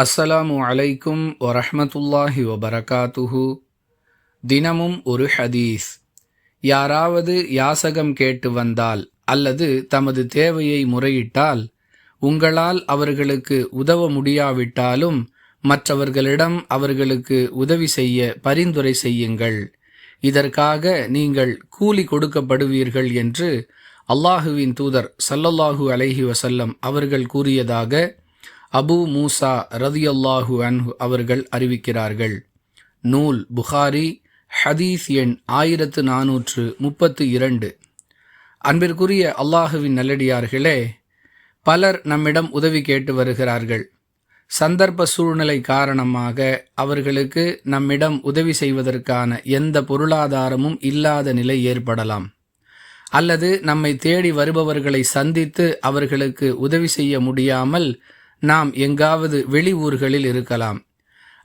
அஸ்ஸலாமு அலைக்கும் வரஹமத்துல்லாஹி வபரகாத்துஹு. தினமும் ஒரு ஹதீஸ். யாராவது யாசகம் கேட்டு வந்தால் அல்லது தமது தேவையை முறையிட்டால் உங்களால் அவர்களுக்கு உதவ முடியாவிட்டாலும் மற்றவர்களிடம் அவர்களுக்கு உதவி செய்ய பரிந்துரை செய்யுங்கள். இதற்காக நீங்கள் கூலி கொடுக்கப்படுவீர்கள் என்று அல்லாஹுவின் தூதர் சல்லல்லாஹு அலைஹி வசல்லம் அவர்கள் கூறியதாக அபு மூசா ரதியல்லாஹு அன்ஹு அவர்கள் அறிவிக்கிறார்கள். நூல் புகாரி ஹதீஸ் எண் ஆயிரத்து நானூற்று முப்பத்து இரண்டு. அன்பிற்குரிய அல்லாஹுவின் நல்லடியார்களே பலர் நம்மிடம் உதவி கேட்டு வருகிறார்கள். சந்தர்ப்ப சூழ்நிலை காரணமாக அவர்களுக்கு நம்மிடம் உதவி செய்வதற்கான எந்த பொருளாதாரமும் இல்லாத நிலை ஏற்படலாம். அல்லது நம்மை தேடி வருபவர்களை சந்தித்து அவர்களுக்கு உதவி செய்ய முடியாமல் நாம் எங்காவது வெளி ஊர்களில் இருக்கலாம்.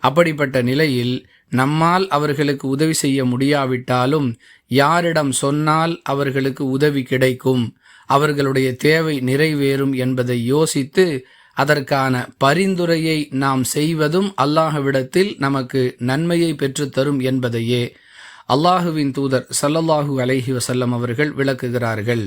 அப்படிப்பட்ட நிலையில் நம்மால் அவர்களுக்கு உதவி செய்ய முடியாவிட்டாலும் யாரிடம் சொன்னால் அவர்களுக்கு உதவி கிடைக்கும். அவர்களுடைய தேவை நிறைவேறும் என்பதை யோசித்து அதற்கான பரிந்துரையை நாம் செய்வதும் அல்லாஹ்விடத்தில் நமக்கு நன்மையை பெற்றுத்தரும் என்பதையே அல்லாஹுவின் தூதர் சல்லல்லாஹு அலஹி வசல்லம் அவர்கள் விளக்குகிறார்கள்.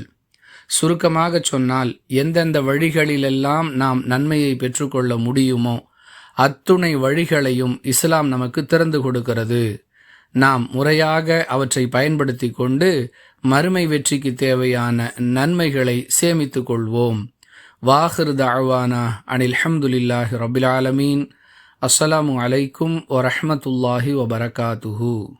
சுருக்கமாக சொன்னால் எந்தெந்த வழிகளிலெல்லாம் நாம் நன்மையை பெற்றுக்கொள்ள முடியுமோ அத்துணை வழிகளையும் இஸ்லாம் நமக்கு திறந்து கொடுக்கிறது. நாம் முறையாக அவற்றை பயன்படுத்தி கொண்டு மறுமை வெற்றிக்கு தேவையான நன்மைகளை சேமித்து கொள்வோம். வாஹிர் தாழ்வானா அனில் அஹமதுல்லாஹி ரபில் ஆலமீன். அஸ்ஸலாமு அலைக்கும் வரஹமத்துல்லாஹி வபரகாத்துஹூ.